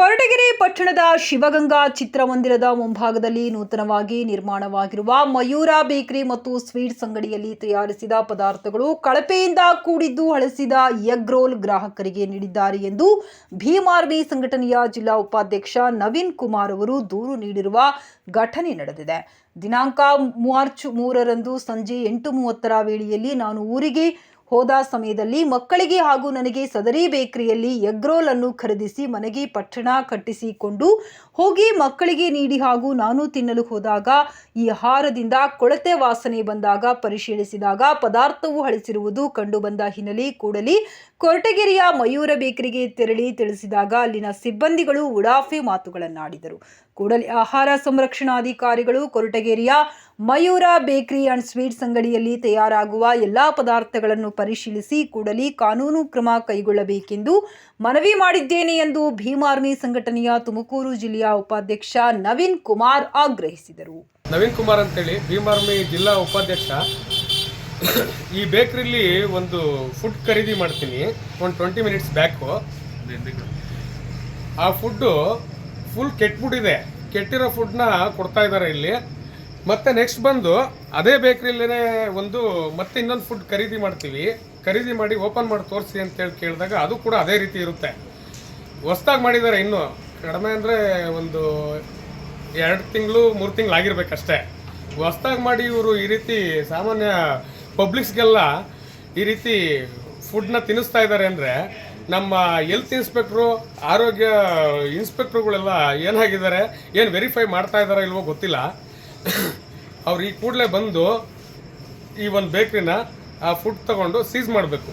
ಕೊರಟಗೆರೆ ಪಟ್ಟಣದ ಶಿವಗಂಗಾ ಚಿತ್ರಮಂದಿರದ ಮುಂಭಾಗದಲ್ಲಿ ನೂತನವಾಗಿ ನಿರ್ಮಾಣವಾಗಿರುವ ಮಯೂರ ಬೇಕರಿ ಮತ್ತು ಸ್ವೀಟ್ಸ್ ಅಂಗಡಿಯಲ್ಲಿ ತಯಾರಿಸಿದ ಪದಾರ್ಥಗಳು ಕಳಪೆಯಿಂದ ಕೂಡಿದ್ದು ಹಳಸಿದ ಎಗ್ ರೋಲ್ ಗ್ರಾಹಕರಿಗೆ ನೀಡಿದ್ದಾರೆ ಎಂದು ಭೀಮಾರ್ವಿ ಸಂಘಟನೆಯ ಜಿಲ್ಲಾ ಉಪಾಧ್ಯಕ್ಷ ನವೀನ್ ಕುಮಾರ್ ಅವರು ದೂರು ನೀಡಿರುವ ಘಟನೆ ನಡೆದಿದೆ. ದಿನಾಂಕ ಮಾರ್ಚ್ ಮೂರರಂದು ಸಂಜೆ ಎಂಟು ಮೂವತ್ತರ ವೇಳೆಯಲ್ಲಿ ನಾನು ಊರಿಗೆ ಹೋದ ಸಮಯದಲ್ಲಿ ಮಕ್ಕಳಿಗೆ ಹಾಗೂ ನನಗೆ ಸದರಿ ಬೇಕರಿಯಲ್ಲಿ ಎಗ್ರೋಲ್ ಅನ್ನು ಖರೀದಿಸಿ ಮನೆಗೆ ಪಟ್ಟಣ ಕಟ್ಟಿಸಿಕೊಂಡು ಹೋಗಿ ಮಕ್ಕಳಿಗೆ ನೀಡಿ ಹಾಗೂ ನಾನು ತಿನ್ನಲು ಹೋದಾಗ ಈ ಆಹಾರದಿಂದ ಕೊಳತೆ ವಾಸನೆ ಬಂದಾಗ ಪರಿಶೀಲಿಸಿದಾಗ ಪದಾರ್ಥವು ಹಳಿಸಿರುವುದು ಕಂಡುಬಂದ ಹಿನ್ನೆಲೆ ಕೂಡಲಿ ಕೊರಟಗೆರೆಯ ಮಯೂರ ಬೇಕರಿಗೆ ತೆರಳಿ ತಿಳಿಸಿದಾಗ ಅಲ್ಲಿನ ಸಿಬ್ಬಂದಿಗಳು ಉಡಾಫೆ ಮಾತುಗಳನ್ನಾಡಿದರು. ಕೂಡಲಿ ಆಹಾರ ಸಂರಕ್ಷಣಾಧಿಕಾರಿಗಳು ಕೊರಟಗೆರೆಯ ಮಯೂರ ಬೇಕರಿ ಅಂಡ್ ಸ್ವೀಟ್ಸ್ ಅಂಗಡಿಯಲ್ಲಿ ತಯಾರಾಗುವ ಎಲ್ಲಾ ಪದಾರ್ಥಗಳನ್ನು ಪರಿಶೀಲಿಸಿ ಕೂಡಲೇ ಕಾನೂನು ಕ್ರಮ ಕೈಗೊಳ್ಳಬೇಕೆಂದು ಮನವಿ ಮಾಡಿದ್ದೇನೆ ಎಂದು ಭೀಮಾರ್ಮಿ ಸಂಘಟನೆಯ ತುಮಕೂರು ಜಿಲ್ಲೆಯ ಉಪಾಧ್ಯಕ್ಷ ನವೀನ್ ಕುಮಾರ್ ಆಗ್ರಹಿಸಿದರು. ನವೀನ್ ಕುಮಾರ್ ಅಂತೇಳಿ ಭೀಮಾರ್ಮಿ ಜಿಲ್ಲಾ ಉಪಾಧ್ಯಕ್ಷ. ಈ ಬೇಕ್ರಿಲಿ ಒಂದು ಫುಡ್ ಖರೀದಿ ಮಾಡ್ತೀನಿ. ಒಂದು ಟ್ವೆಂಟಿ ಮಿನಿಟ್ಸ್ ಬ್ಯಾಕು ಆ ಫುಡ್ಡು ಫುಲ್ ಕೆಟ್ಬಿಟ್ಟಿದೆ. ಕೆಟ್ಟಿರೋ ಫುಡ್ನ ಕೊಡ್ತಾ ಇದ್ದಾರೆ ಇಲ್ಲಿ. ಮತ್ತೆ ನೆಕ್ಸ್ಟ್ ಬಂದು ಅದೇ ಬೇಕ್ರಿಲೇ ಒಂದು ಮತ್ತೆ ಇನ್ನೊಂದು ಫುಡ್ ಖರೀದಿ ಮಾಡ್ತೀವಿ. ಖರೀದಿ ಮಾಡಿ ಓಪನ್ ಮಾಡಿ ತೋರಿಸಿ ಅಂತೇಳಿ ಕೇಳಿದಾಗ ಅದು ಕೂಡ ಅದೇ ರೀತಿ ಇರುತ್ತೆ. ಹೊಸ್ದಾಗಿ ಮಾಡಿದ್ದಾರೆ ಇನ್ನು. ಕಡಿಮೆ ಅಂದರೆ ಒಂದು ಎರಡು ತಿಂಗಳು, ಮೂರು ತಿಂಗಳು ಆಗಿರ್ಬೇಕಷ್ಟೇ. ಹೊಸ್ದಾಗಿ ಮಾಡಿ ಇವರು ಈ ರೀತಿ ಸಾಮಾನ್ಯ ಪಬ್ಲಿಕ್ಸ್ಗೆಲ್ಲ ಈ ರೀತಿ ಫುಡ್ನ ತಿನ್ನಿಸ್ತಾ ಇದ್ದಾರೆ ಅಂದರೆ ನಮ್ಮ ಹೆಲ್ತ್ ಇನ್ಸ್ಪೆಕ್ಟ್ರು ಆರೋಗ್ಯ ಇನ್ಸ್ಪೆಕ್ಟ್ರುಗಳೆಲ್ಲ ಏನಾಗಿದ್ದಾರೆ ಏನು ವೆರಿಫೈ ಮಾಡ್ತಾ ಇದ್ದಾರೋ ಇಲ್ವೋ ಗೊತ್ತಿಲ್ಲ. ಅವ್ರು ಈ ಕೂಡಲೇ ಬಂದು ಈ ಒಂದು ಬೇಕ್ರಿನ ಆ ಫುಡ್ ತಗೊಂಡು ಸೀಸ್ ಮಾಡಬೇಕು.